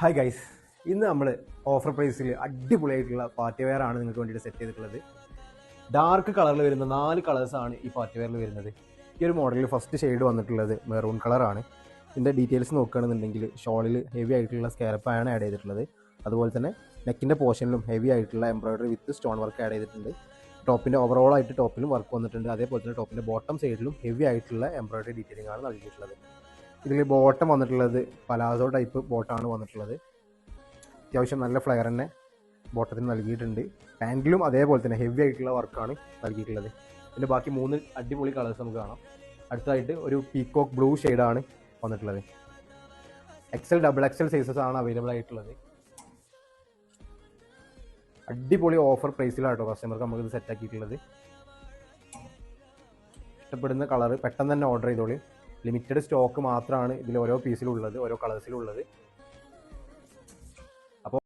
Hi guys ഇന്ന് നമ്മൾ offer പ്രൈസിൽ അടിപൊളിയായിട്ടുള്ള പാർട്ടി വെയർ ആണ് നിങ്ങൾക്ക് വേണ്ടിയിട്ട് സെറ്റ് ചെയ്തിട്ടുള്ളത്. ഡാർക്ക് കളറിൽ വരുന്ന നാല് കളേഴ്സാണ് ഈ പാർട്ടി വെയറിൽ വരുന്നത്. ഈ ഒരു മോഡലിൽ ഫസ്റ്റ് ഷെയ്ഡ് വന്നിട്ടുള്ളത് മെറൂൺ കളറാണ് ഇതിന്റെ ഡീറ്റെയിൽസ് നോക്കുകയാണെന്നുണ്ടെങ്കിൽ ഷോളിൽ ഹെവി ആയിട്ടുള്ള സ്കാരപ്പാണ് ആഡ് ചെയ്തിട്ടുള്ളത്. അതുപോലെ തന്നെ നെക്കിന്റെ പോർഷനിലും ഹെവി ആയിട്ടുള്ള embroidery with stone work add ചെയ്തിട്ടുണ്ട്. ടോപ്പിന്റെ ഓവറോൾ ആയിട്ട് ടോപ്പിലും വർക്ക് വന്നിട്ടുണ്ട്. അതേപോലെ തന്നെ ടോപ്പിന്റെ ബോട്ടം സൈഡിലും ഹെവി ആയിട്ടുള്ള എംബ്രോയിഡറി ഡീറ്റെയിലിംഗ് ആണ് നൽകിയിട്ടുള്ളത്. ഇതിൽ ബോട്ടം വന്നിട്ടുള്ളത് പലാസോ ടൈപ്പ് ബോട്ടാണ് വന്നിട്ടുള്ളത്. അത്യാവശ്യം നല്ല ഫ്ലെയർ തന്നെ ബോട്ടത്തിന് നൽകിയിട്ടുണ്ട്. പാന്റിലും അതേപോലെ തന്നെ ഹെവി ആയിട്ടുള്ള വർക്കാണ് നൽകിയിട്ടുള്ളത്. പിന്നെ ബാക്കി മൂന്ന് അടിപൊളി കളേഴ്സ് നമുക്ക് കാണാം. അടുത്തതായിട്ട് ഒരു പീക്കോക്ക് ബ്ലൂ ഷെയ്ഡാണ് വന്നിട്ടുള്ളത്. എക്സൽ ഡബിൾ എക്സൽ സൈസസ് ആണ് അവൈലബിൾ ആയിട്ടുള്ളത്. അടിപൊളി ഓഫർ പ്രൈസിലാണ് കേട്ടോ കസ്റ്റമർക്ക് നമുക്ക് ഇത് സെറ്റ് ആക്കിയിട്ടുള്ളത്. ഇഷ്ടപ്പെടുന്ന കളർ പെട്ടെന്ന് തന്നെ ഓർഡർ ചെയ്തോളി. ലിമിറ്റഡ് സ്റ്റോക്ക് മാത്രമാണ് ഇതിൽ ഓരോ പീസിലുള്ളത് ഓരോ കളേഴ്സിലുള്ളത്